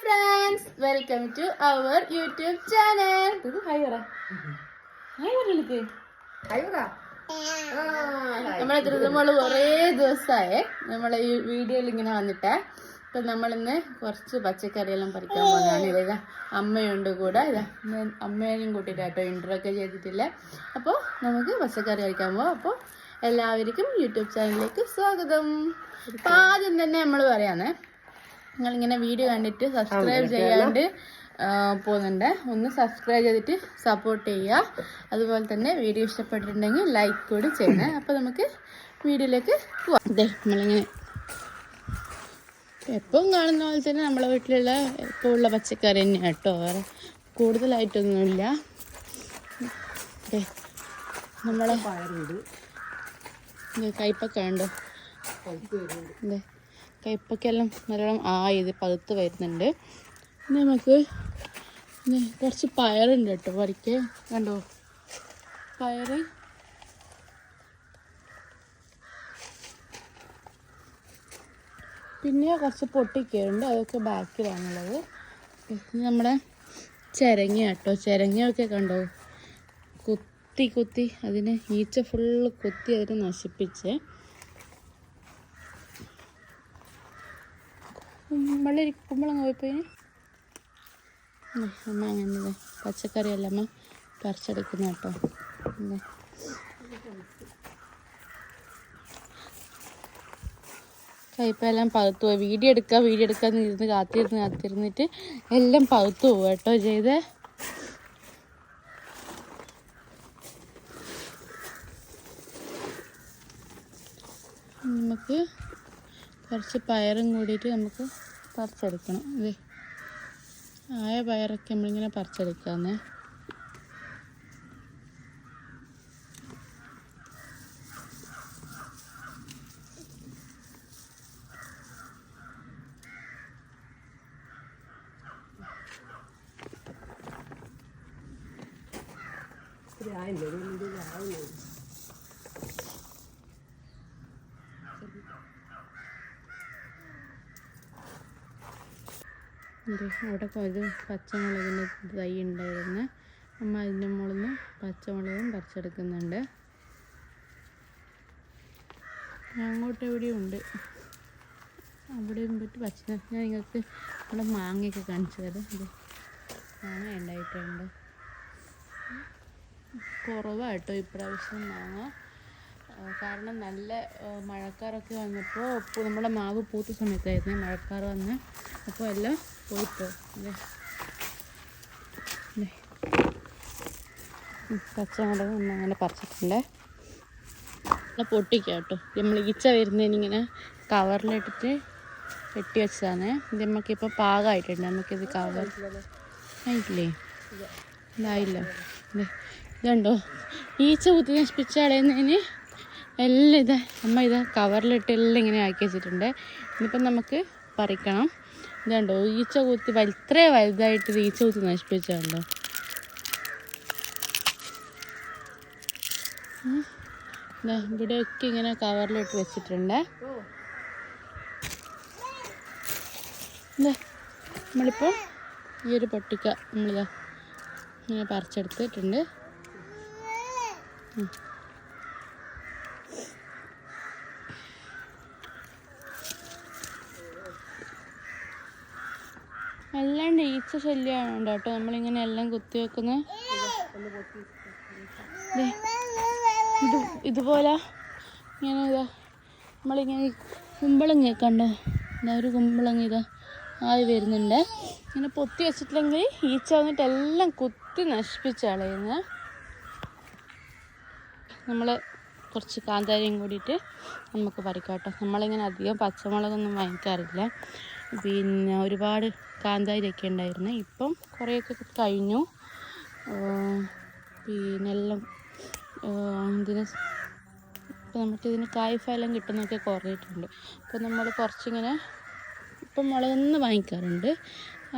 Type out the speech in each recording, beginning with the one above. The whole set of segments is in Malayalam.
Friends welcome to our YouTube channel hi പറ ഹായ് പറയലേക്ക് നമ്മളെ ധൃതമോൾ കുറേ ദിവസമായി നമ്മളെ ഈ വീഡിയോയിൽ ഇങ്ങനെ വന്നിട്ടേ. ഇപ്പൊ നമ്മളിന്ന് കുറച്ച് പച്ചക്കറിയെല്ലാം പറിക്കാൻ പോകുന്നതാണ് ഇതാ അമ്മയുണ്ട് കൂടെ. ഇതാ അമ്മേനെയും കൂട്ടിയിട്ടാട്ടോ ഇൻട്രോ ഒക്കെ ചെയ്തിട്ടില്ല. അപ്പോൾ നമുക്ക് പച്ചക്കറി കഴിക്കാൻ പോവാം. അപ്പോൾ എല്ലാവർക്കും യൂട്യൂബ് ചാനലിലേക്ക് സ്വാഗതം. അപ്പം ആദ്യം തന്നെ നമ്മൾ പറയാന്നേ നിങ്ങളിങ്ങനെ വീഡിയോ കണ്ടിട്ട് സബ്സ്ക്രൈബ് ചെയ്യാണ്ട് പോകുന്നുണ്ട്. ഒന്ന് സബ്സ്ക്രൈബ് ചെയ്തിട്ട് സപ്പോർട്ട് ചെയ്യുക. അതുപോലെ തന്നെ വീഡിയോ ഇഷ്ടപ്പെട്ടിട്ടുണ്ടെങ്കിൽ ലൈക്ക് കൂടി ചെയ്യണം. അപ്പോൾ നമുക്ക് വീഡിയോയിലേക്ക് പോവാം. അതെ നമ്മളിങ്ങനെ എപ്പം കാണുന്ന പോലെ തന്നെ നമ്മളെ വീട്ടിലുള്ള ഇപ്പോൾ ഉള്ള പച്ചക്കറി തന്നെയാണ് കേട്ടോ. വേറെ കൂടുതലായിട്ടൊന്നുമില്ല. നമ്മളെ കയ്പൊക്കെ ഉണ്ടോ അതെ കയ്പക്കെല്ലാം നല്ലോണം ആയത് പകുത്ത് വരുന്നുണ്ട്. ഇനി നമുക്ക് കുറച്ച് പയറുണ്ട് കേട്ടോ പറിക്ക് കണ്ടോ? പയറ്. പിന്നെ കുറച്ച് പൊട്ടിക്കയുണ്ട് അതൊക്കെ ബാക്കിലാണുള്ളത്. പിന്നെ നമ്മുടെ ചിരങ്ങ കേട്ടോ. ചിരങ്ങയൊക്കെ കണ്ടോ? കുത്തി കുത്തി അതിനെ ഈച്ച ഫുള്ള് കുത്തി അതിനെ നശിപ്പിച്ച്. കുമ്പള കുമ്പളങ്ങ പോയിപ്പോയിന് അമ്മ അങ്ങനെ പച്ചക്കറിയെല്ലാം അമ്മ പറിച്ചെടുക്കുന്ന കേട്ടോ. ഇങ്ങനെ. കയ്പെല്ലാം പോയി. വീഡിയോ എടുക്കുക വീഡിയോ എടുക്കാന്ന് ഇരുന്ന് കാത്തിരുന്ന് കാത്തിരുന്നിട്ട് എല്ലാം പകുത്തു പോകും കേട്ടോ ചെയ്തേ. നമുക്ക് കുറച്ച് പയറും കൂടിയിട്ട് നമുക്ക് പറിച്ചെടുക്കണം. ഇതേ ആയ പയറൊക്കെ നമ്മളിങ്ങനെ പറിച്ചെടുക്കാന്നേ. ഇത് അവിടെ ഒരു പച്ചമുളകിന്റെ തൈ ഉണ്ടായിരുന്നു. അമ്മ അതിന്റെ മുകളിൽ നിന്ന് പച്ചമുളകും പറിച്ചെടുക്കുന്നുണ്ട്. അങ്ങോട്ട് എവിടെയും ഉണ്ട്. അവിടെയും പറ്റി? പച്ച ഞാൻ നിങ്ങൾക്ക് ഇവിടെ മാങ്ങയൊക്കെ കാണിച്ചു തരാം. ഇത് മാങ്ങ ഉണ്ടായിട്ടുണ്ട്. കുറവാട്ടോ ഇപ്രാവശ്യം മാങ്ങ. കാരണം നല്ല മഴക്കാറൊക്കെ വന്നപ്പോൾ നമ്മുടെ മാവ് പൂത്ത സമയത്തായിരുന്നു മഴക്കാർ വന്ന്. അപ്പോൾ എല്ലാം പോയിപ്പോ. അല്ലേ പച്ചമുളക് ഒന്ന് അങ്ങനെ പറിച്ചിട്ടുണ്ട് നല്ല പൊട്ടിക്കാം കേട്ടോ. നമ്മൾ ഈച്ച വരുന്നതിനിങ്ങനെ കവറിലിട്ടിട്ട് കെട്ടി വെച്ചതാണ്. ഇത് നമുക്കിപ്പോൾ പാകമായിട്ടുണ്ട് നമുക്കിത് കവർ ആയിട്ടില്ലേ? ഇതായില്ല? ഇതുണ്ടോ? ഈച്ച കുത്തി നശിപ്പിച്ച കളയുന്നതിന് എല്ലാം ഇത് അമ്മ ഇത് കവറിലിട്ട് എല്ലാം ഇങ്ങനെ ആക്കി വെച്ചിട്ടുണ്ട്. ഇനിയിപ്പം നമുക്ക് പറിക്കണം. ഇതുണ്ടോ ഈച്ച കുത്തി ഇത്രേ വലുതായിട്ട് ഇത് ഈച്ച കുത്തി നശിപ്പിച്ചുണ്ടോ ഇവിടെയൊക്കെ ഇങ്ങനെ കവറിലിട്ട് വെച്ചിട്ടുണ്ട്. നമ്മളിപ്പോൾ ഈ ഒരു പൊട്ടിക്ക നമ്മളിതാ ഇങ്ങനെ പറിച്ചെടുത്തിട്ടുണ്ട്. അല്ലാണ്ട് ഈച്ച ശല്യമാണ് കേട്ടോ നമ്മളിങ്ങനെ എല്ലാം കുത്തി വെക്കുന്നത് ഇത് ഇതുപോലെ ഇങ്ങനെ ഇതാ നമ്മളിങ്ങനെ കുമ്പളങ്ങ കണ്ടോ? ഇതാ ഒരു കുമ്പളങ്ങ ഇതാ ആയി വരുന്നുണ്ട്. ഇങ്ങനെ പൊത്തി വെച്ചിട്ടില്ലെങ്കിൽ ഈച്ച വന്നിട്ട് എല്ലാം കുത്തി നശിപ്പിച്ച കളയുന്നത് നമ്മൾ കുറച്ച് കാന്താരിയും കൂടിയിട്ട് നമുക്ക് പറിക്കാം കേട്ടോ നമ്മളിങ്ങനെ അധികം പച്ചമുളകൊന്നും വാങ്ങിക്കാറില്ല. പിന്നെ ഒരുപാട് കാന്താരിയൊക്കെ ഉണ്ടായിരുന്നു. ഇപ്പം കുറേയൊക്കെ കഴിഞ്ഞു. പിന്നെ എല്ലാം ഇതിന് ഇപ്പം നമുക്കിതിന് കായ്ഫലം കിട്ടുന്നതൊക്കെ കുറഞ്ഞിട്ടുണ്ട്. അപ്പോൾ നമ്മൾ കുറച്ചിങ്ങനെ ഇപ്പം മുളകൊന്നും വാങ്ങിക്കാറുണ്ട്.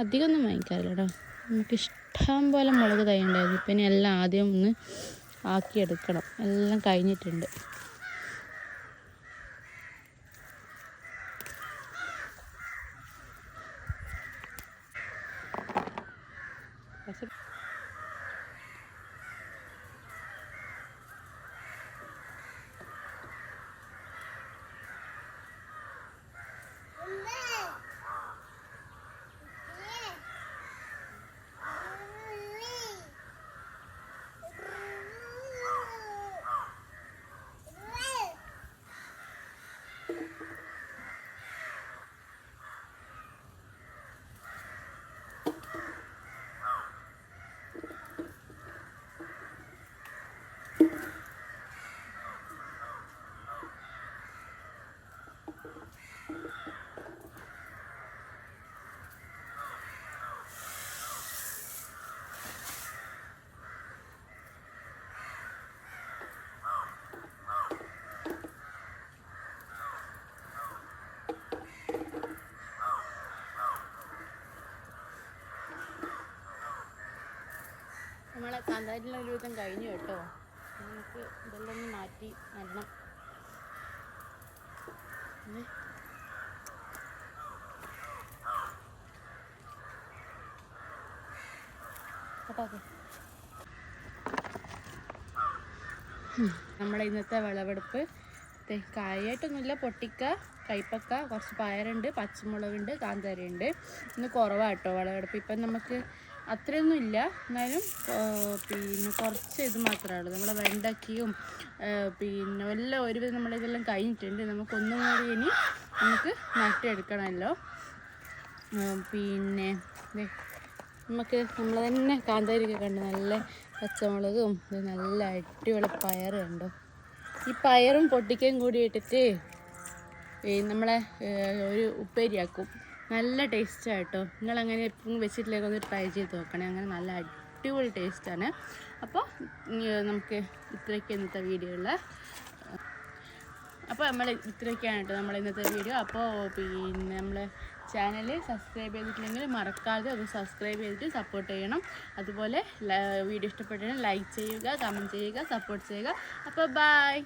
അധികമൊന്നും വാങ്ങിക്കാറില്ല കേട്ടോ. നമുക്ക് ഇഷ്ടം പോലെ മുളക് തൈ ഉണ്ടായിരുന്നു. ഇപ്പം ഇനി എല്ലാം ആദ്യം ഒന്ന് ആക്കിയെടുക്കണം. എല്ലാം കഴിഞ്ഞിട്ടുണ്ട്. നമ്മളെ കാന്താരിലുള്ള ഒരു വിധം കഴിഞ്ഞു കേട്ടോ. നമുക്ക് ഇതെല്ലാം ഒന്ന് മാറ്റി നടണം നമ്മുടെ ഇന്നത്തെ വിളവെടുപ്പ്. കായായിട്ടൊന്നുമില്ല. പൊട്ടിക്ക കൈപ്പക്ക കുറച്ച് പയറുണ്ട് പച്ചമുളകുണ്ട് കാന്താരിയുണ്ട്. ഇന്ന് കുറവാട്ടോ വിളവെടുപ്പ്. ഇപ്പം നമുക്ക് അത്രയൊന്നും ഇല്ല. എന്നാലും പിന്നെ കുറച്ച് ഇത് മാത്രമേ ഉള്ളൂ. നമ്മളെ വെണ്ടയ്ക്കയും പിന്നെ എല്ലാം ഒരുവിധം നമ്മളിതെല്ലാം കഴിഞ്ഞിട്ടുണ്ട്. നമുക്കൊന്നും കൂടി ഇനി നമുക്ക് നട്ടെടുക്കണമല്ലോ പിന്നെ നമുക്ക് നമ്മൾ തന്നെ കാന്താരിക്ക കണ്ട് നല്ല പച്ചമുളകും നല്ല അടിപൊളി പയറും കണ്ടോ. ഈ പയറും പൊട്ടിക്കയും കൂടി ഇട്ടിട്ട് നമ്മളെ ഒരു ഉപ്പേരിയാക്കും നല്ല ടേസ്റ്റാണ് കേട്ടോ. നിങ്ങളങ്ങനെ എപ്പോഴും വെച്ചിട്ടില്ലെങ്കിൽ ഒന്ന് ട്രൈ ചെയ്ത് നോക്കണേ. അങ്ങനെ നല്ല അടിപൊളി ടേസ്റ്റാണ് അപ്പോൾ നമുക്ക് ഇത്രയൊക്കെ ഇന്നത്തെ വീഡിയോയിൽ അപ്പോൾ നമ്മൾ ഇത്രയൊക്കെയാണ് കേട്ടോ നമ്മൾ ഇന്നത്തെ വീഡിയോ അപ്പോൾ പിന്നെ നമ്മൾ ചാനൽ സബ്സ്ക്രൈബ് ചെയ്തിട്ടില്ലെങ്കിൽ മറക്കാതെ ഒന്ന് സബ്സ്ക്രൈബ് ചെയ്തിട്ട് സപ്പോർട്ട് ചെയ്യണം. അതുപോലെ വീഡിയോ ഇഷ്ടപ്പെട്ടാൽ ലൈക്ക് ചെയ്യുക കമന്റ് ചെയ്യുക സപ്പോർട്ട് ചെയ്യുക. അപ്പോൾ ബൈ